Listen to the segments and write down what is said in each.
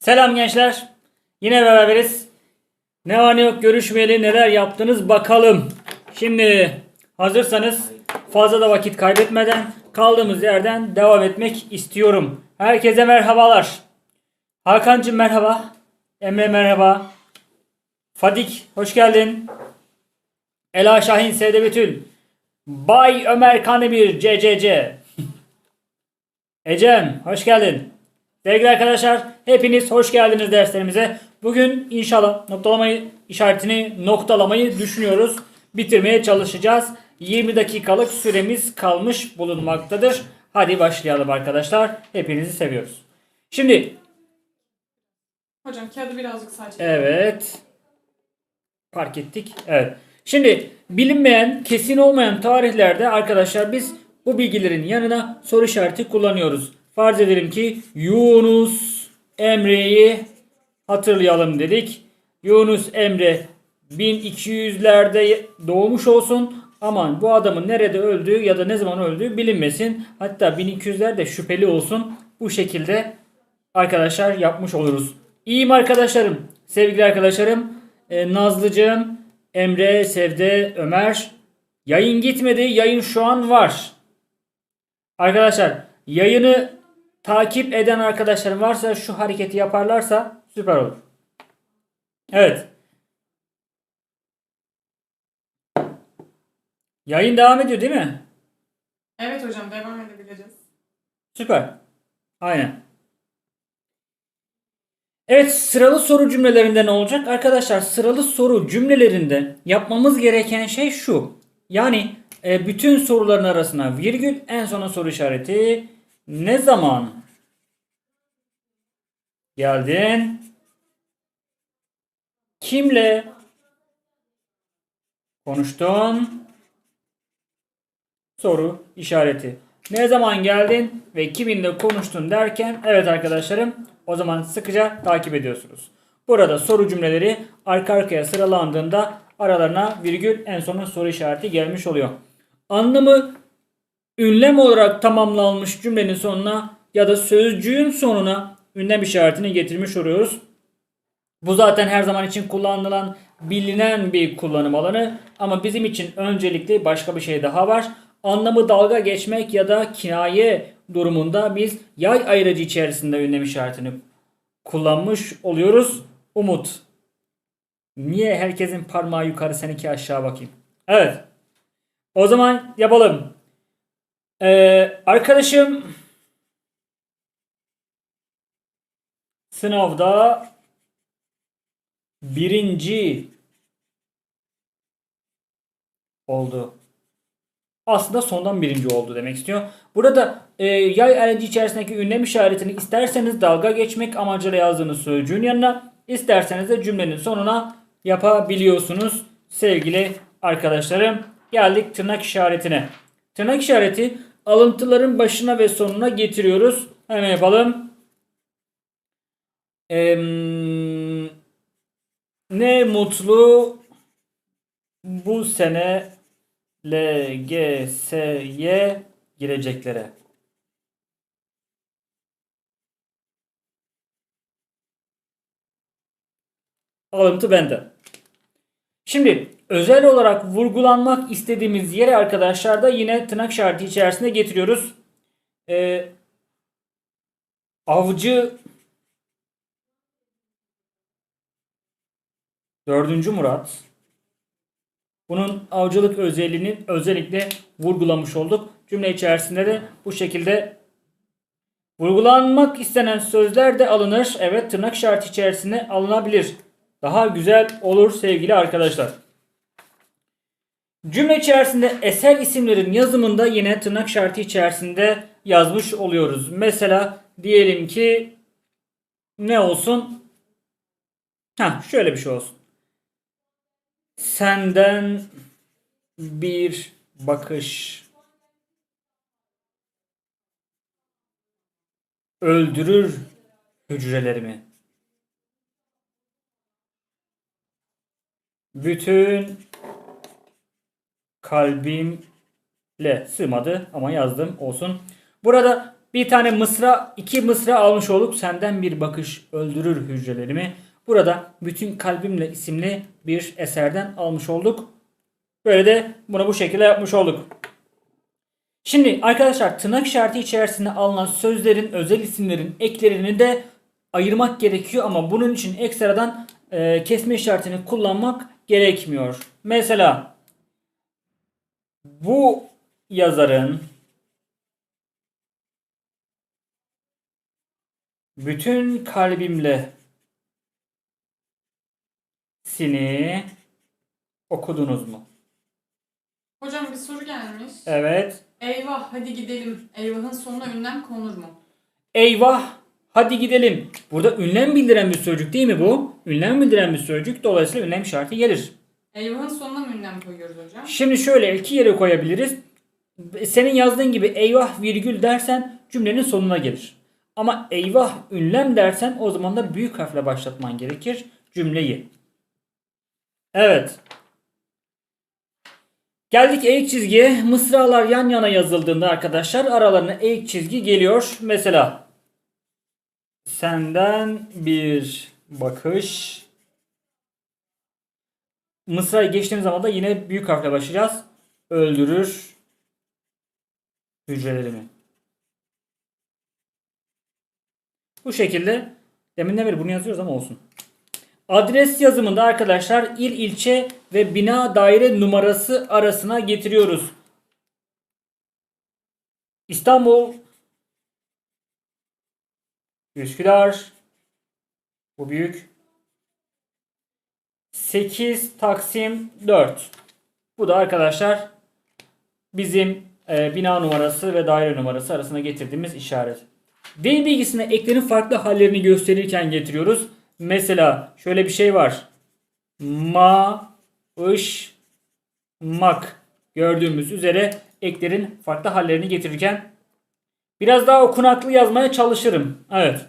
Selam gençler. Yine beraberiz. Ne var ne yok görüşmeyeli neler yaptınız bakalım. Şimdi hazırsanız fazla da vakit kaybetmeden kaldığımız yerden devam etmek istiyorum. Herkese merhabalar. Hakan'cığım merhaba. Emre merhaba. Fadik hoş geldin. Ela Şahin Sevde Betül. Bay Ömer Kanebir CCC. Ecem hoş geldin. Sevgili arkadaşlar hepiniz hoş geldiniz derslerimize. Bugün inşallah noktalamayı işaretini noktalamayı düşünüyoruz. Bitirmeye çalışacağız. 20 dakikalık süremiz kalmış bulunmaktadır. Hadi başlayalım arkadaşlar. Hepinizi seviyoruz. Şimdi Hocam kağıdı birazcık çekin. Evet. Fark ettik. Evet. Şimdi bilinmeyen, kesin olmayan tarihlerde arkadaşlar biz bu bilgilerin yanına soru işareti kullanıyoruz. Farz edelim ki Yunus Emre'yi hatırlayalım dedik. Yunus Emre 1200'lerde doğmuş olsun. Aman bu adamın nerede öldüğü ya da ne zaman öldüğü bilinmesin. Hatta 1200'lerde şüpheli olsun. Bu şekilde arkadaşlar yapmış oluruz. İyiyim arkadaşlarım. Sevgili arkadaşlarım. Ee, Nazlıcığım, Emre, Sevde, Ömer. Yayın gitmedi. Yayın şu an var. Arkadaşlar yayını takip eden arkadaşlarım varsa şu hareketi yaparlarsa süper olur. Evet. Yayın devam ediyor değil mi? Evet hocam devam edebiliriz. Süper. Aynen. Evet sıralı soru cümlelerinde ne olacak? Arkadaşlar sıralı soru cümlelerinde yapmamız gereken şey şu. Yani e, bütün soruların arasına virgül en sona soru işareti ne zaman geldin? Kimle konuştun? Soru işareti. Ne zaman geldin ve kiminle konuştun derken evet arkadaşlarım o zaman sıkıca takip ediyorsunuz. Burada soru cümleleri arka arkaya sıralandığında aralarına virgül en sona soru işareti gelmiş oluyor. Anlamı ünlem olarak tamamlanmış cümlenin sonuna ya da sözcüğün sonuna ünlem işaretini getirmiş oluyoruz. Bu zaten her zaman için kullanılan bilinen bir kullanım alanı ama bizim için öncelikli başka bir şey daha var. Anlamı dalga geçmek ya da kinaye durumunda biz yay ayrıcı içerisinde ünlem işaretini kullanmış oluyoruz. Umut. Niye herkesin parmağı yukarı seninki aşağı bakayım. Evet. O zaman yapalım. Ee, arkadaşım sınavda birinci oldu. Aslında sondan birinci oldu demek istiyor. Burada e, yay aracı içerisindeki ünlem işaretini isterseniz dalga geçmek amacıyla yazdığınız sözcüğün yanına isterseniz de cümlenin sonuna yapabiliyorsunuz sevgili arkadaşlarım. Geldik tırnak işaretine. Tırnak işareti alıntıların başına ve sonuna getiriyoruz. Hemen yapalım. Em, ne mutlu bu sene LGS'ye gireceklere. Alıntı bende. Şimdi özel olarak vurgulanmak istediğimiz yere arkadaşlar da yine tırnak işareti içerisinde getiriyoruz. Ee, avcı Dördüncü Murat bunun avcılık özelliğini özellikle vurgulamış olduk. Cümle içerisinde de bu şekilde vurgulanmak istenen sözler de alınır. Evet tırnak işareti içerisinde alınabilir. Daha güzel olur sevgili arkadaşlar. Cümle içerisinde eser isimlerin yazımında yine tırnak işareti içerisinde yazmış oluyoruz. Mesela diyelim ki ne olsun? Ha şöyle bir şey olsun. Senden bir bakış öldürür hücrelerimi. Bütün kalbimle sığmadı ama yazdım olsun. Burada Bir tane mısra, iki mısra almış olduk. Senden bir bakış öldürür hücrelerimi. Burada bütün kalbimle isimli bir eserden almış olduk. Böyle de bunu bu şekilde yapmış olduk. Şimdi arkadaşlar tırnak işareti içerisinde alınan sözlerin özel isimlerin eklerini de ayırmak gerekiyor ama bunun için ekstradan e, kesme işaretini kullanmak gerekmiyor. Mesela bu yazarın bütün kalbimle sini okudunuz mu? Hocam bir soru gelmiş. Evet. Eyvah hadi gidelim. Eyvahın sonuna ünlem konur mu? Eyvah hadi gidelim. Burada ünlem bildiren bir sözcük değil mi bu? Ünlem bildiren bir sözcük. Dolayısıyla ünlem şartı gelir. Eyvahın sonuna mı ünlem koyuyoruz hocam? Şimdi şöyle iki yere koyabiliriz. Senin yazdığın gibi eyvah virgül dersen cümlenin sonuna gelir. Ama eyvah ünlem dersen o zaman da büyük harfle başlatman gerekir cümleyi. Evet. Geldik eğik çizgiye. Mısralar yan yana yazıldığında arkadaşlar aralarına eğik çizgi geliyor. Mesela senden bir bakış Mısra'yı geçtiğimiz zaman da yine büyük harfle başlayacağız. Öldürür hücrelerimi. Bu şekilde deminden beri bunu yazıyoruz ama olsun. Adres yazımında arkadaşlar il, ilçe ve bina daire numarası arasına getiriyoruz. İstanbul Üsküdar bu büyük 8 Taksim 4. Bu da arkadaşlar bizim e, bina numarası ve daire numarası arasına getirdiğimiz işaret. Dil bilgisine eklerin farklı hallerini gösterirken getiriyoruz. Mesela şöyle bir şey var. Ma, ış, mak. Gördüğümüz üzere eklerin farklı hallerini getirirken biraz daha okunaklı yazmaya çalışırım. Evet.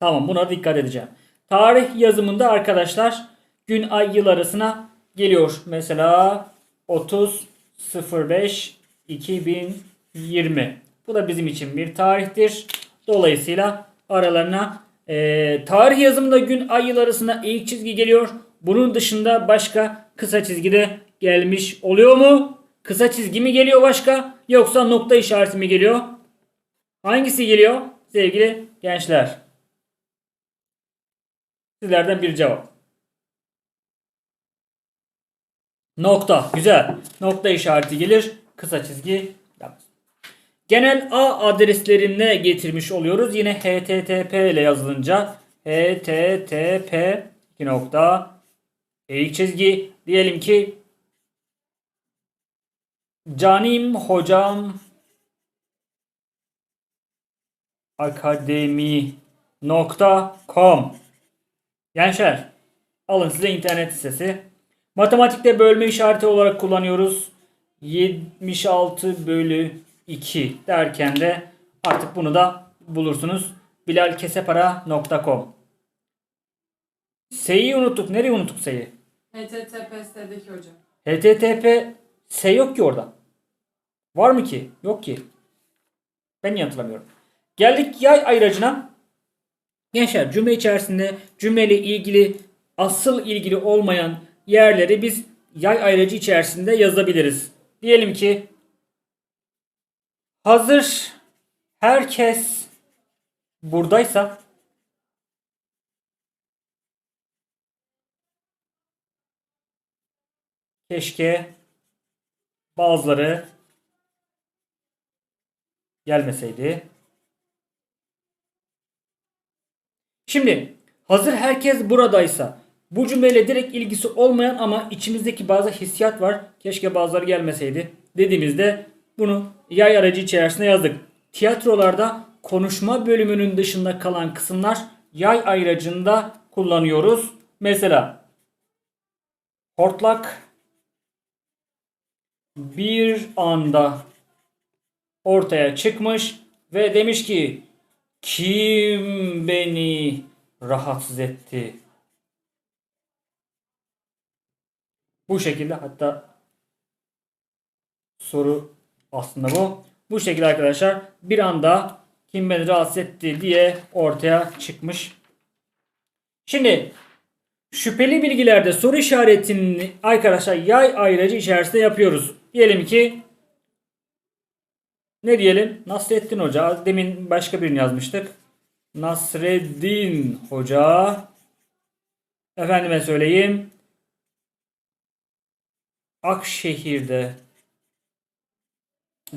Tamam buna dikkat edeceğim. Tarih yazımında arkadaşlar gün ay yıl arasına geliyor. Mesela 30 05 2020. Bu da bizim için bir tarihtir. Dolayısıyla aralarına e, tarih yazımında gün ay yıl arasına eğik çizgi geliyor. Bunun dışında başka kısa çizgi de gelmiş oluyor mu? Kısa çizgi mi geliyor başka yoksa nokta işareti mi geliyor? Hangisi geliyor sevgili gençler? Sizlerden bir cevap. Nokta. Güzel. Nokta işareti gelir. Kısa çizgi. Genel A adreslerine getirmiş oluyoruz. Yine HTTP ile yazılınca HTTP 2 nokta eğik çizgi diyelim ki Canim hocam akademi.com Gençler alın size internet sitesi. Matematikte bölme işareti olarak kullanıyoruz. 76 bölü 2 derken de artık bunu da bulursunuz. bilalkesepara.com S'yi unuttuk. Nereye unuttuk S'yi? HTTPS'deki hocam. HTTP S yok ki orada. Var mı ki? Yok ki. Ben niye hatırlamıyorum. Geldik yay ayracına. Gençler cümle içerisinde cümleyle ilgili asıl ilgili olmayan yerleri biz yay ayracı içerisinde yazabiliriz. Diyelim ki hazır herkes buradaysa keşke bazıları gelmeseydi. Şimdi hazır herkes buradaysa bu cümleyle direkt ilgisi olmayan ama içimizdeki bazı hissiyat var. Keşke bazıları gelmeseydi dediğimizde bunu yay aracı içerisinde yazdık. Tiyatrolarda konuşma bölümünün dışında kalan kısımlar yay ayracında kullanıyoruz. Mesela hortlak bir anda ortaya çıkmış ve demiş ki kim beni rahatsız etti? Bu şekilde hatta soru aslında bu. Bu şekilde arkadaşlar bir anda kim beni rahatsız etti diye ortaya çıkmış. Şimdi şüpheli bilgilerde soru işaretini arkadaşlar yay ayracı içerisinde yapıyoruz. Diyelim ki ne diyelim? Nasreddin Hoca. Demin başka birini yazmıştık. Nasreddin Hoca. Efendime söyleyeyim. Akşehir'de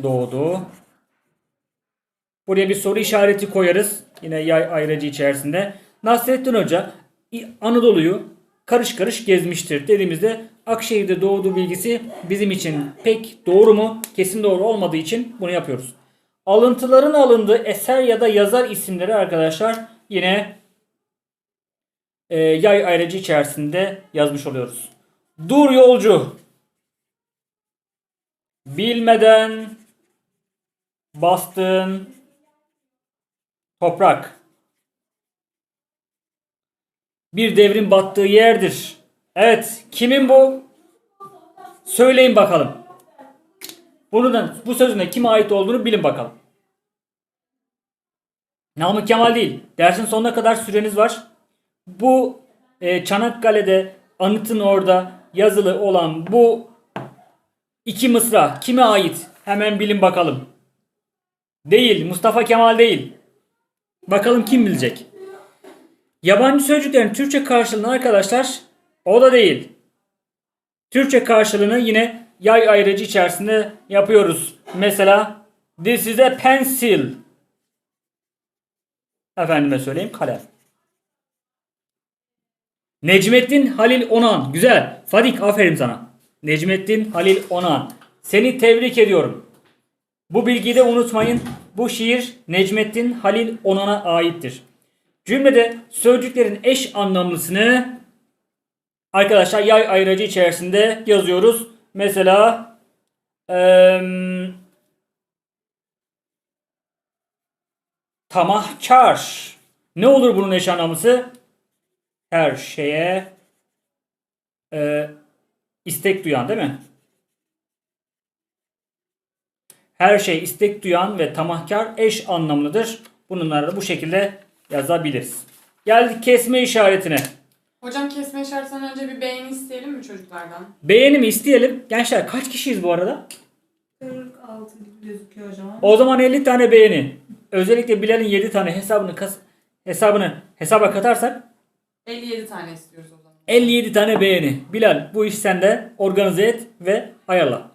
doğdu. Buraya bir soru işareti koyarız. Yine yay ayracı içerisinde. Nasrettin Hoca Anadolu'yu karış karış gezmiştir dediğimizde Akşehir'de doğduğu bilgisi bizim için pek doğru mu? Kesin doğru olmadığı için bunu yapıyoruz. Alıntıların alındığı eser ya da yazar isimleri arkadaşlar yine e, yay ayracı içerisinde yazmış oluyoruz. Dur yolcu. Bilmeden bastığın toprak. Bir devrin battığı yerdir. Evet, kimin bu? Söyleyin bakalım. Bunun bu sözün kime ait olduğunu bilin bakalım. Namık Kemal değil. Dersin sonuna kadar süreniz var. Bu e, Çanakkale'de anıtın orada yazılı olan bu iki mısra kime ait? Hemen bilin bakalım. Değil. Mustafa Kemal değil. Bakalım kim bilecek? Yabancı sözcüklerin Türkçe karşılığını arkadaşlar o da değil. Türkçe karşılığını yine yay ayrıcı içerisinde yapıyoruz. Mesela this is a pencil. Efendime söyleyeyim kalem. Necmettin Halil Onan. Güzel. Fadik aferin sana. Necmettin Halil Onan. Seni tebrik ediyorum. Bu bilgiyi de unutmayın. Bu şiir Necmettin Halil Onan'a aittir. Cümlede sözcüklerin eş anlamlısını arkadaşlar yay ayracı içerisinde yazıyoruz. Mesela eee tamahkar. Ne olur bunun eş anlamlısı? Her şeye eee, istek duyan değil mi? Her şey istek duyan ve tamahkar eş anlamlıdır. Bunları da bu şekilde yazabiliriz. Geldik kesme işaretine. Hocam kesme işaretinden önce bir beğeni isteyelim mi çocuklardan? Beğeni mi isteyelim? Gençler kaç kişiyiz bu arada? 46 gibi gözüküyor hocam. O zaman 50 tane beğeni. Özellikle Bilal'in 7 tane hesabını kas hesabını hesaba katarsak 57 tane istiyoruz o zaman. 57 tane beğeni. Bilal bu iş sende organize et ve ayarla.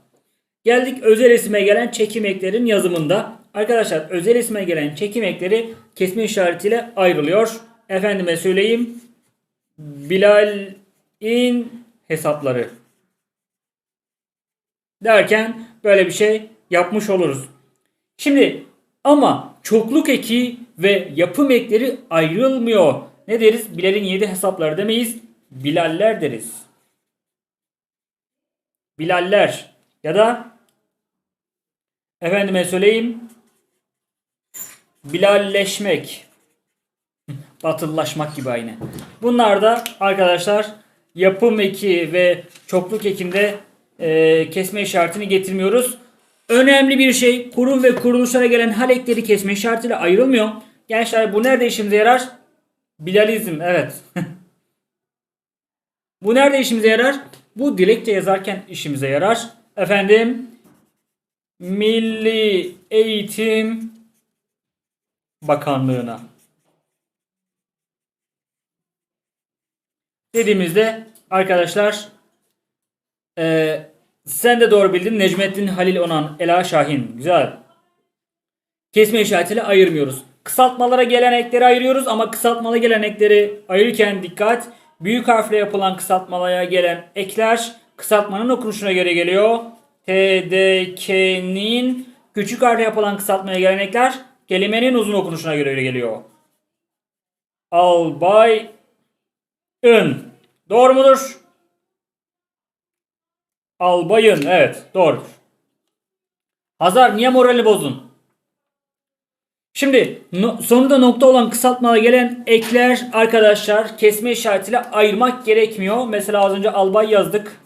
Geldik özel isime gelen çekim eklerin yazımında. Arkadaşlar özel isime gelen çekim ekleri kesme işaretiyle ayrılıyor. Efendime söyleyeyim. Bilal'in hesapları. Derken böyle bir şey yapmış oluruz. Şimdi ama çokluk eki ve yapım ekleri ayrılmıyor. Ne deriz? Bilal'in 7 hesapları demeyiz. Bilaller deriz. Bilaller ya da efendime söyleyeyim Bilalleşmek. Batıllaşmak gibi aynı. Bunlar da arkadaşlar yapım eki ve çokluk ekinde e, kesme işaretini getirmiyoruz. Önemli bir şey kurum ve kuruluşlara gelen hal ekleri kesme işaretiyle ayrılmıyor. Gençler bu nerede işimize yarar? Bilalizm evet. bu nerede işimize yarar? Bu dilekçe yazarken işimize yarar. Efendim Milli Eğitim Bakanlığına. Dediğimizde arkadaşlar eee, sen de doğru bildin. Necmettin Halil Onan, Ela Şahin. Güzel. Kesme işaretiyle ayırmıyoruz. Kısaltmalara gelen ekleri ayırıyoruz ama kısaltmalı gelen ekleri ayırırken dikkat. Büyük harfle yapılan kısaltmalara gelen ekler kısaltmanın okunuşuna göre geliyor. T, D, K'nin küçük harfle yapılan kısaltmaya gelen ekler kelimenin uzun okunuşuna göre geliyor. Albay ın. Doğru mudur? Albayın. Evet doğrudur. Hazar niye morali bozdun? Şimdi no- sonunda nokta olan kısaltmaya gelen ekler arkadaşlar kesme işaretiyle ayırmak gerekmiyor. Mesela az önce albay yazdık.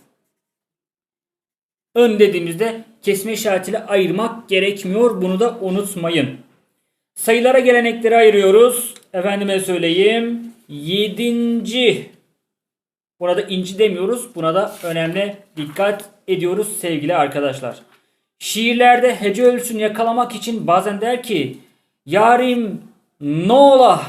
Ön dediğimizde kesme işaretiyle ayırmak gerekmiyor. Bunu da unutmayın. Sayılara gelen ekleri ayırıyoruz. Efendime söyleyeyim. Yedinci. Buna da inci demiyoruz. Buna da önemli dikkat ediyoruz sevgili arkadaşlar. Şiirlerde hece ölçüsünü yakalamak için bazen der ki Yarim ne ola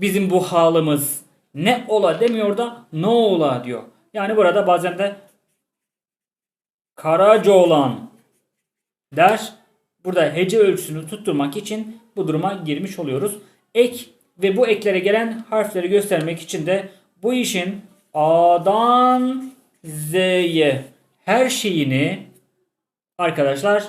bizim bu halımız ne ola demiyor da ne ola diyor. Yani burada bazen de Karaca olan der. Burada hece ölçüsünü tutturmak için bu duruma girmiş oluyoruz. Ek ve bu eklere gelen harfleri göstermek için de bu işin A'dan Z'ye her şeyini arkadaşlar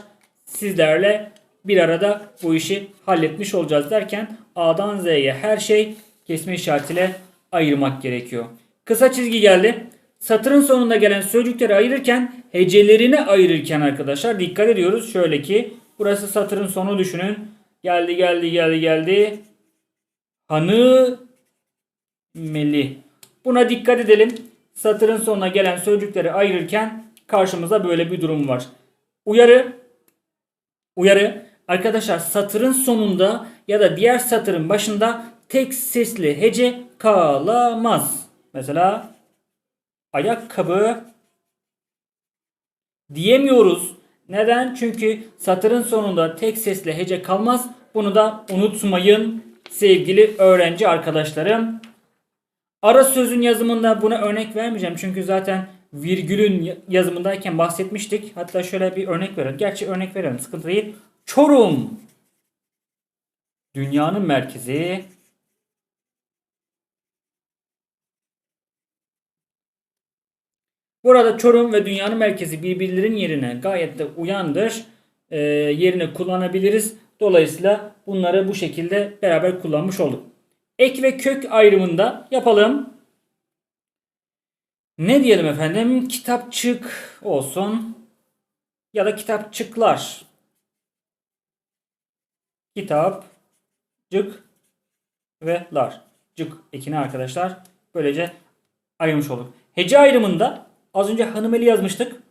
sizlerle bir arada bu işi halletmiş olacağız derken A'dan Z'ye her şey kesme işaretiyle ayırmak gerekiyor. Kısa çizgi geldi. Satırın sonunda gelen sözcükleri ayırırken hecelerini ayırırken arkadaşlar dikkat ediyoruz. Şöyle ki burası satırın sonu düşünün. Geldi geldi geldi geldi. Hanı meli. Buna dikkat edelim. Satırın sonuna gelen sözcükleri ayırırken karşımıza böyle bir durum var. Uyarı Uyarı arkadaşlar satırın sonunda ya da diğer satırın başında tek sesli hece kalamaz. Mesela ayakkabı diyemiyoruz. Neden? Çünkü satırın sonunda tek sesli hece kalmaz. Bunu da unutmayın sevgili öğrenci arkadaşlarım. Ara sözün yazımında buna örnek vermeyeceğim. Çünkü zaten virgülün yazımındayken bahsetmiştik. Hatta şöyle bir örnek verelim. Gerçi örnek verelim. Sıkıntı değil. Çorum. Dünyanın merkezi. Burada Çorum ve dünyanın merkezi birbirlerinin yerine gayet de uyandır. Ee, yerini kullanabiliriz. Dolayısıyla bunları bu şekilde beraber kullanmış olduk. Ek ve kök ayrımında yapalım. Ne diyelim efendim? Kitapçık olsun. Ya da kitapçıklar. Kitapçık ve lar. Cık ekini arkadaşlar. Böylece ayırmış olduk. Hece ayrımında az önce hanımeli yazmıştık.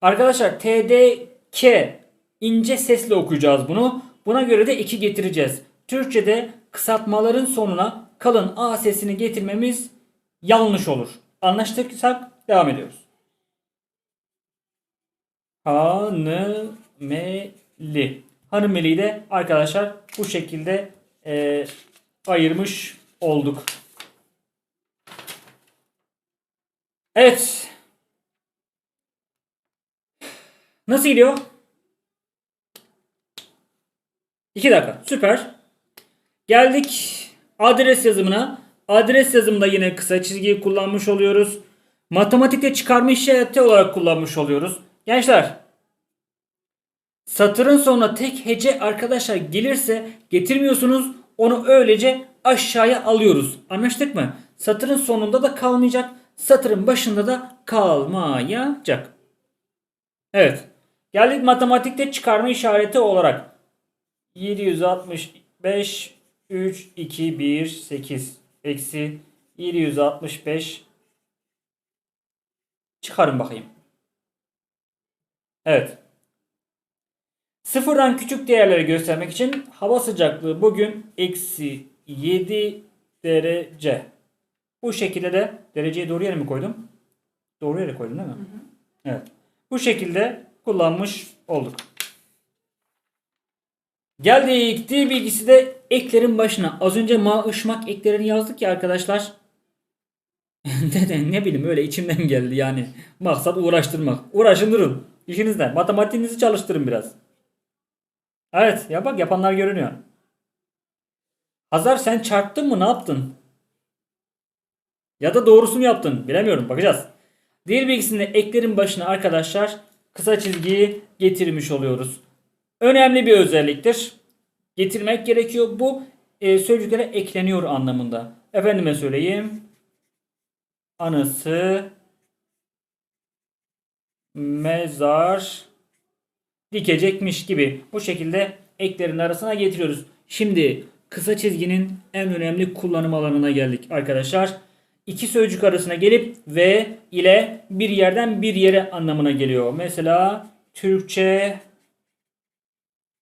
Arkadaşlar TDK ince sesle okuyacağız bunu. Buna göre de 2 getireceğiz. Türkçede kısaltmaların sonuna kalın A sesini getirmemiz yanlış olur. Anlaştıksak devam ediyoruz. Hanımeli. Hanımeli'yi de arkadaşlar bu şekilde e, ayırmış olduk. Evet. Nasıl gidiyor? 2 dakika. Süper. Geldik adres yazımına. Adres yazımında yine kısa çizgiyi kullanmış oluyoruz. Matematikte çıkarma işareti olarak kullanmış oluyoruz. Gençler satırın sonuna tek hece arkadaşlar gelirse getirmiyorsunuz. Onu öylece aşağıya alıyoruz. Anlaştık mı? Satırın sonunda da kalmayacak. Satırın başında da kalmayacak. Evet. Geldik matematikte çıkarma işareti olarak. 765 3 2 1 8 eksi 765 çıkarın bakayım. Evet. Sıfırdan küçük değerleri göstermek için hava sıcaklığı bugün eksi 7 derece. Bu şekilde de dereceyi doğru yere mi koydum? Doğru yere koydum değil mi? Evet. Bu şekilde kullanmış olduk. Geldik dil bilgisi de eklerin başına. Az önce ma ışmak eklerini yazdık ya arkadaşlar. Neden ne bileyim öyle içimden geldi yani. Maksat uğraştırmak. Uğraşın durun. İşinizden. Matematiğinizi çalıştırın biraz. Evet ya bak yapanlar görünüyor. Hazar sen çarptın mı ne yaptın? Ya da doğrusunu yaptın. Bilemiyorum bakacağız. Dil bilgisinde eklerin başına arkadaşlar kısa çizgiyi getirmiş oluyoruz. Önemli bir özelliktir. Getirmek gerekiyor. Bu e, sözcüklere ekleniyor anlamında. Efendime söyleyeyim. Anısı mezar dikecekmiş gibi. Bu şekilde eklerin arasına getiriyoruz. Şimdi kısa çizginin en önemli kullanım alanına geldik arkadaşlar. iki sözcük arasına gelip ve ile bir yerden bir yere anlamına geliyor. Mesela Türkçe,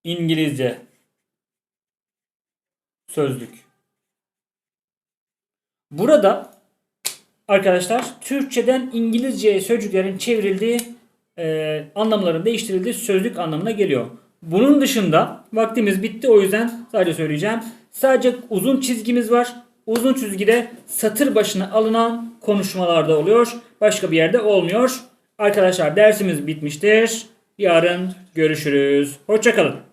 İngilizce sözlük. Burada arkadaşlar Türkçeden İngilizceye sözcüklerin çevrildiği e, anlamların değiştirildiği sözlük anlamına geliyor. Bunun dışında vaktimiz bitti o yüzden sadece söyleyeceğim. Sadece uzun çizgimiz var. Uzun çizgide satır başına alınan konuşmalarda oluyor. Başka bir yerde olmuyor. Arkadaşlar dersimiz bitmiştir. Yarın görüşürüz. Hoşçakalın.